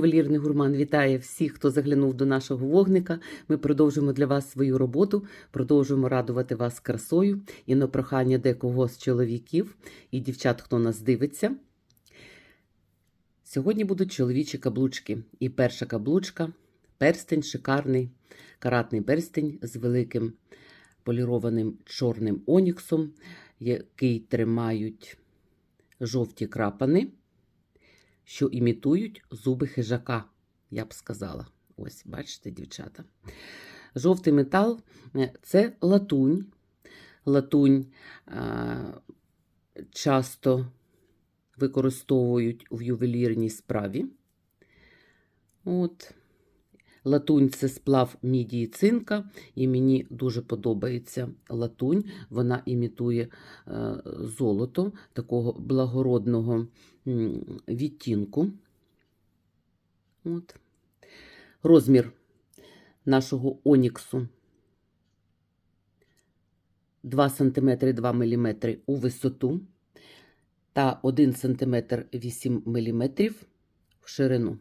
Ювелірний гурман вітає всіх, хто заглянув до нашого вогника. Ми продовжуємо для вас свою роботу, продовжуємо радувати вас красою і на прохання декого з чоловіків і дівчат, хто нас дивиться. Сьогодні будуть чоловічі каблучки. І перша каблучка перстень шикарний, каратний перстень з великим полірованим чорним оніксом, який тримають жовті крапани що імітують зуби хижака, я б сказала. Ось, бачите, дівчата. Жовтий метал е, це латунь. Латунь а, часто використовують в ювелірній справі. От. Латунь це сплав міді і цинка, і мені дуже подобається латунь. Вона імітує е, золото такого благородного відтінку. От. Розмір нашого оніксу 2 см 2 мм у висоту та 1 см 8 мм в ширину.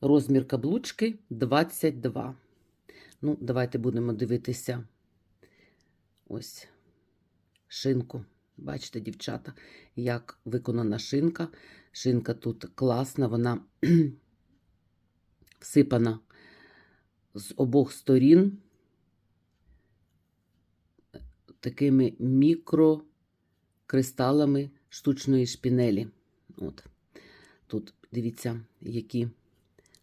Розмір каблучки 22. Ну, давайте будемо дивитися ось шинку. Бачите, дівчата, як виконана шинка. Шинка тут класна, вона всипана з обох сторін такими мікрокристалами штучної шпінелі. От. Тут дивіться, які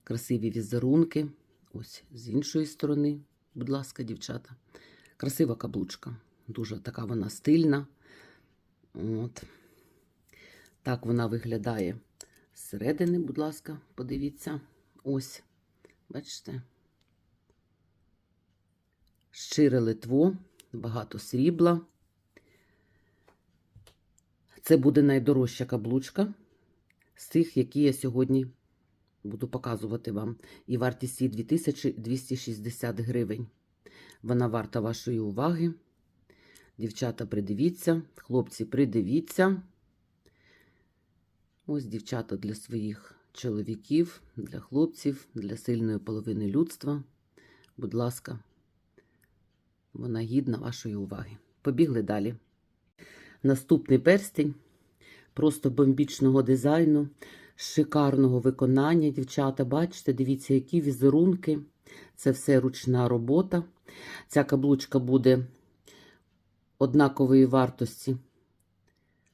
красиві візерунки. Ось з іншої сторони, будь ласка, дівчата. Красива каблучка. Дуже така вона стильна. От. Так вона виглядає зсередини, будь ласка, подивіться. Ось, бачите? Щире литво, багато срібла. Це буде найдорожча каблучка з тих, які я сьогодні буду показувати вам. І вартість її 2260 гривень. Вона варта вашої уваги. Дівчата, придивіться, хлопці, придивіться. Ось дівчата для своїх чоловіків, для хлопців, для сильної половини людства. Будь ласка, вона гідна вашої уваги. Побігли далі. Наступний перстень просто бомбічного дизайну, шикарного виконання. Дівчата, бачите, дивіться, які візерунки. Це все ручна робота. Ця каблучка буде однакової вартості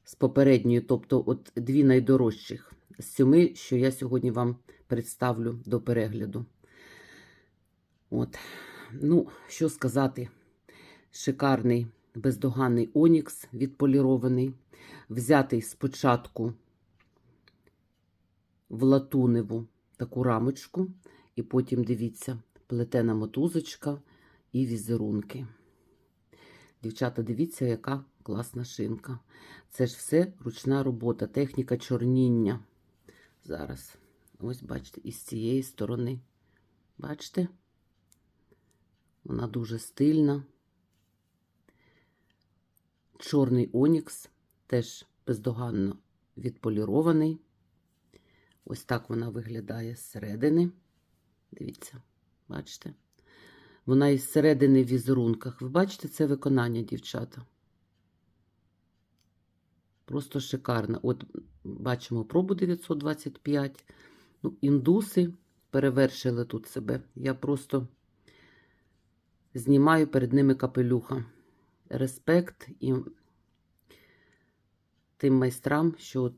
з попередньою, тобто от дві найдорожчих з сьоми, що я сьогодні вам представлю до перегляду. От. Ну, що сказати, шикарний бездоганний онікс відполірований, взятий спочатку в латуневу таку рамочку, і потім, дивіться, плетена мотузочка і візерунки. Дівчата, дивіться, яка класна шинка. Це ж все ручна робота, техніка чорніння. Зараз, ось, бачите, із цієї сторони. Бачите? Вона дуже стильна. Чорний онікс, теж бездоганно відполірований. Ось так вона виглядає зсередини. Дивіться, бачите? Вона із середини в візерунках. Ви бачите це виконання, дівчата? Просто шикарно. От бачимо пробу 925. Ну, індуси перевершили тут себе. Я просто знімаю перед ними капелюха. Респект і тим майстрам, що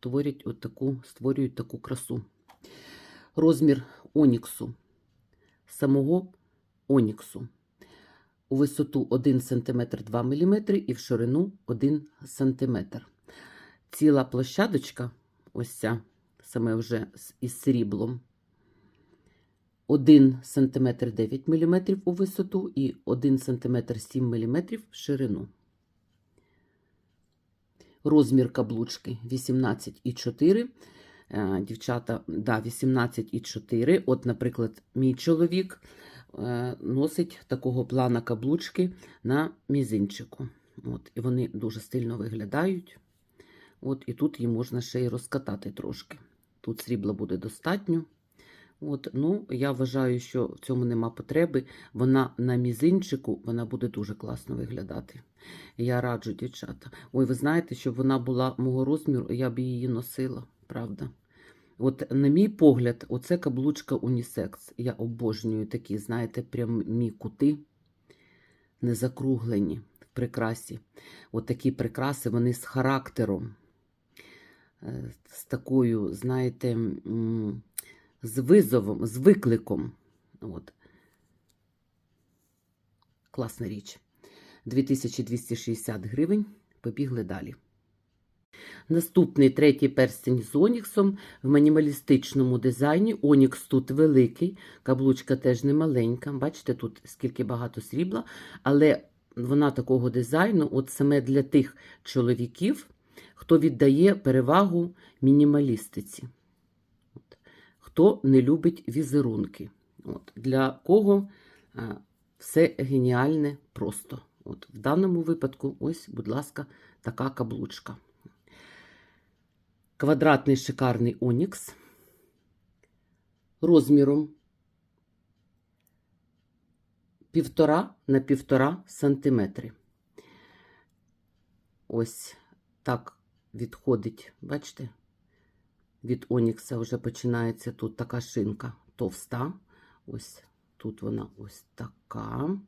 творять от створюють таку красу. Розмір оніксу, самого оніксу. У висоту 1 см 2 мм і в ширину 1 см. Ціла площадочка, ось ця, саме вже із сріблом, 1 см 9 мм у висоту і 1 см 7 мм в ширину. Розмір каблучки 18,4. Е, Дівчата, да, 18,4. От, наприклад, мій чоловік е, носить такого плана каблучки на мізинчику. От, І вони дуже стильно виглядають. От, І тут її можна ще й розкатати трошки. Тут срібла буде достатньо. От, ну, я вважаю, що в цьому нема потреби. Вона на мізинчику вона буде дуже класно виглядати. Я раджу, дівчата. Ой, ви знаєте, щоб вона була мого розміру, я б її носила, правда. От, на мій погляд, оце каблучка унісекс. Я обожнюю такі, знаєте, прямі кути, не закруглені в прикрасі. От такі прикраси, вони з характером, е, з такою, знаєте, з визовом, з викликом. От. Класна річ. 2260 гривень. Побігли далі. Наступний третій перстень з Оніксом в мінімалістичному дизайні. Онікс тут великий, каблучка теж не маленька. Бачите, тут скільки багато срібла, але вона такого дизайну, от саме для тих чоловіків, хто віддає перевагу мінімалістиці. Хто не любить візерунки. От. Для кого а, все геніальне просто. От. В даному випадку, ось, будь ласка, така каблучка. Квадратний шикарний онікс розміром півтора на півтора сантиметри. Ось так відходить, бачите? Від онікса вже починається тут така шинка товста. Ось тут вона ось така.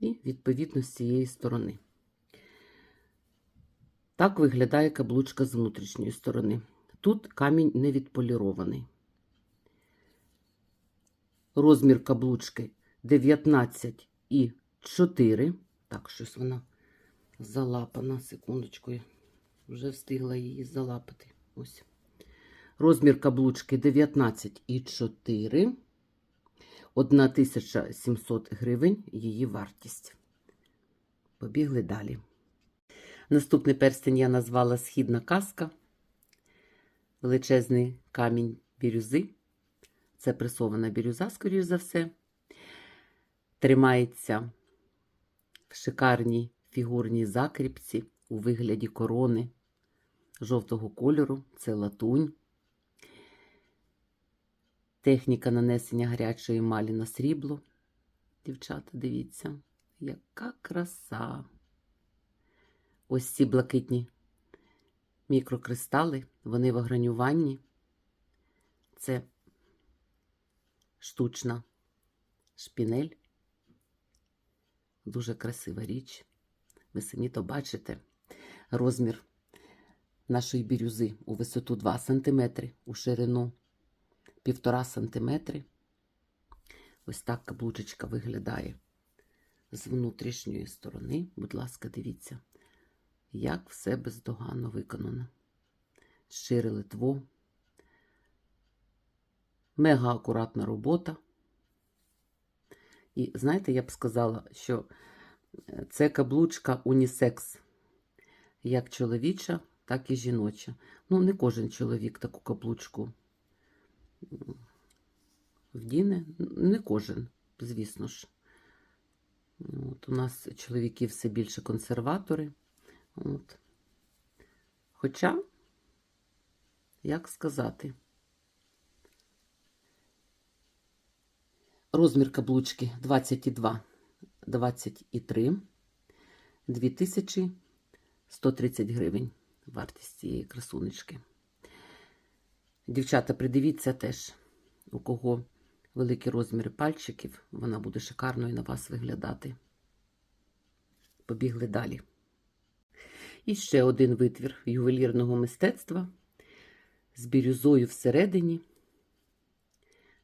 І відповідно з цієї сторони. Так виглядає каблучка з внутрішньої сторони. Тут камінь не відполірований. Розмір каблучки 19 і 4. Так, щось вона залапана. Секундочку, я вже встигла її залапати. Ось. Розмір каблучки 19 і 4. 1700 гривень її вартість. Побігли далі. Наступний перстень я назвала Східна казка. Величезний камінь бірюзи. Це пресована бірюза, скоріш за все. Тримається в шикарній фігурній закріпці у вигляді корони жовтого кольору. Це латунь. Техніка нанесення гарячої емалі на срібло. Дівчата, дивіться, яка краса! Ось ці блакитні мікрокристали, вони в огранюванні. Це штучна шпінель. Дуже красива річ. Ви самі то бачите розмір нашої бірюзи у висоту 2 см, у ширину 1,5 см. Ось так каблучечка виглядає з внутрішньої сторони. Будь ласка, дивіться як все бездоганно виконано. Щире литво. Мега акуратна робота. І знаєте, я б сказала, що це каблучка унісекс, як чоловіча, так і жіноча. Ну, не кожен чоловік таку каблучку вдіне, не кожен, звісно ж. От У нас чоловіки все більше консерватори. От. Хоча, як сказати, розмір каблучки 22, 23, 2130 гривень вартість цієї красунечки. Дівчата, придивіться теж, у кого великі розміри пальчиків, вона буде шикарно і на вас виглядати. Побігли далі. І ще один витвір ювелірного мистецтва з бірюзою всередині,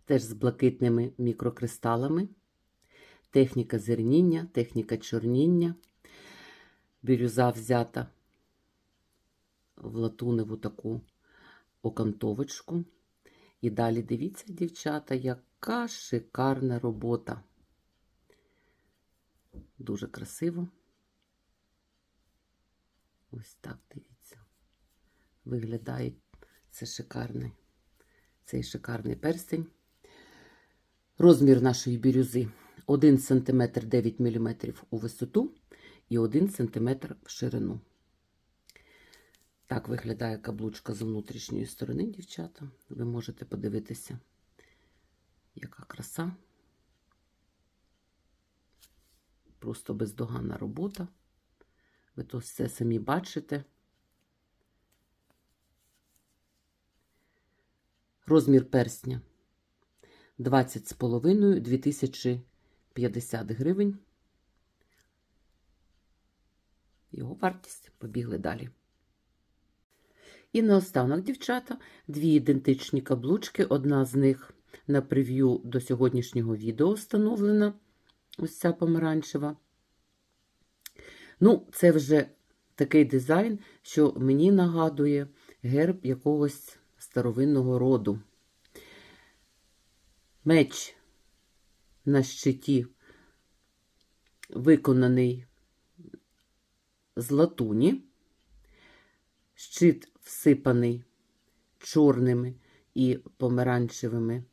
теж з блакитними мікрокристалами, техніка зерніння, техніка чорніння, бірюза взята в латуневу таку окантовочку. І далі дивіться, дівчата, яка шикарна робота. Дуже красиво. Ось так, дивіться. Виглядає це шикарний, цей шикарний перстень. Розмір нашої бірюзи 1 см 9 мм у висоту і 1 см в ширину. Так виглядає каблучка з внутрішньої сторони, дівчата. Ви можете подивитися, яка краса. Просто бездоганна робота. Ви то все самі бачите. Розмір персня 20,5 2050 гривень. Його вартість побігли далі. І наостанок, дівчата, дві ідентичні каблучки. Одна з них на прев'ю до сьогоднішнього відео встановлена. Ось ця помаранчева. Ну, це вже такий дизайн, що мені нагадує герб якогось старовинного роду. Меч на щиті виконаний з латуні, щит всипаний чорними і помаранчевими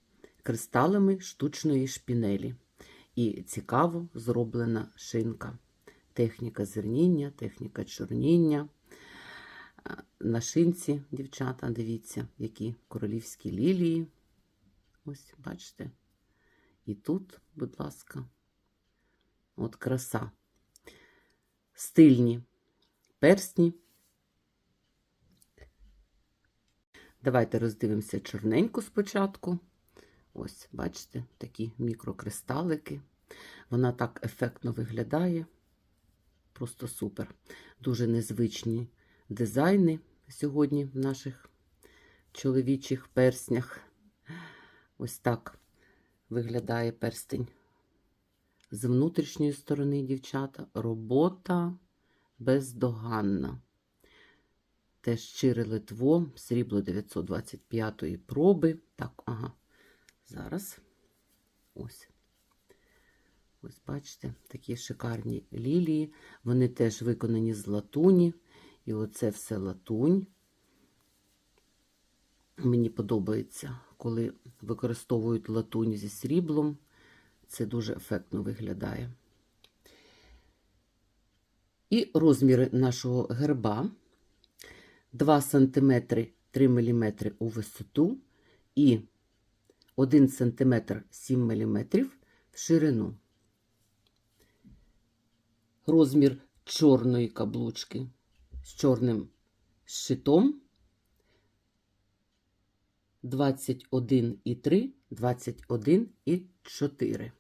кристалами штучної шпінелі. І цікаво зроблена шинка. Техніка зерніння, техніка чорніння. На шинці, дівчата, дивіться, які королівські лілії. Ось, бачите? І тут, будь ласка, от краса. Стильні персні. Давайте роздивимося чорненьку спочатку. Ось, бачите, такі мікрокристалики. Вона так ефектно виглядає. Просто супер. Дуже незвичні дизайни сьогодні в наших чоловічих перснях. Ось так виглядає перстень. З внутрішньої сторони, дівчата, робота бездоганна. Теж щире литво, срібло 925-ї проби. Так, ага, зараз ось. Ось, бачите, такі шикарні лілії. Вони теж виконані з латуні. І оце все латунь. Мені подобається, коли використовують латунь зі сріблом. Це дуже ефектно виглядає. І розміри нашого герба 2 см 3 мм у висоту і 1 см 7 мм в ширину. Розмір чорної каблучки з чорним щитом 21,3, 21,4.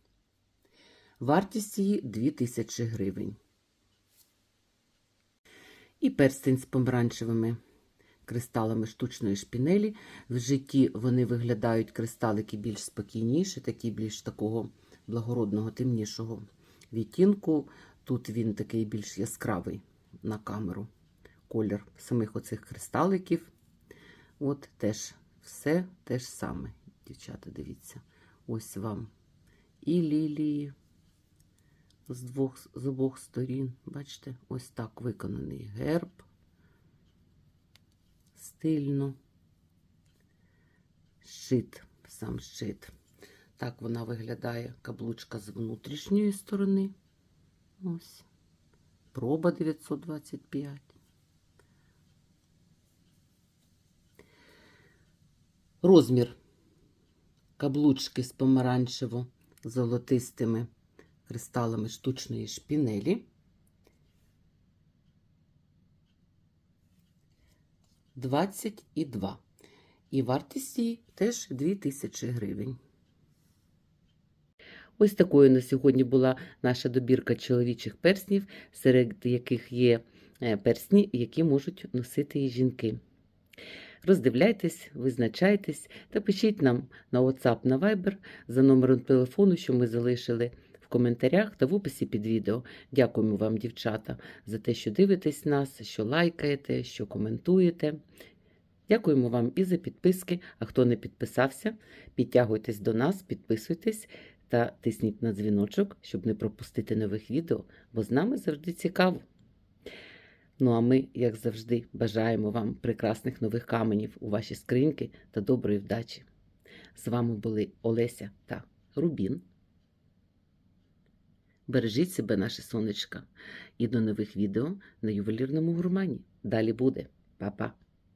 Вартість її 2000 гривень. І перстень з помаранчевими кристалами штучної шпінелі. В житті вони виглядають кристалики більш спокійніші, такі більш такого благородного, темнішого відтінку. Тут він такий більш яскравий на камеру колір самих оцих кристаликів. От теж все те ж саме, дівчата, дивіться. Ось вам і лілії з двох, з обох сторін. Бачите, ось так виконаний герб. Стильно. Щит, сам щит. Так вона виглядає каблучка з внутрішньої сторони. Ось. Проба 925. Розмір каблучки з помаранчево-золотистими кристалами штучної шпінелі. 22. І вартість її теж 2000 гривень. Ось такою на сьогодні була наша добірка чоловічих перснів, серед яких є е, персні, які можуть носити і жінки. Роздивляйтесь, визначайтесь та пишіть нам на WhatsApp на Viber за номером телефону, що ми залишили в коментарях та в описі під відео. Дякуємо вам, дівчата, за те, що дивитесь нас, що лайкаєте, що коментуєте. Дякуємо вам і за підписки. А хто не підписався, підтягуйтесь до нас, підписуйтесь та тисніть на дзвіночок, щоб не пропустити нових відео, бо з нами завжди цікаво. Ну а ми, як завжди, бажаємо вам прекрасних нових каменів у ваші скриньки та доброї вдачі. З вами були Олеся та Рубін. Бережіть себе, наше сонечка, і до нових відео на ювелірному гурмані. Далі буде. Па-па.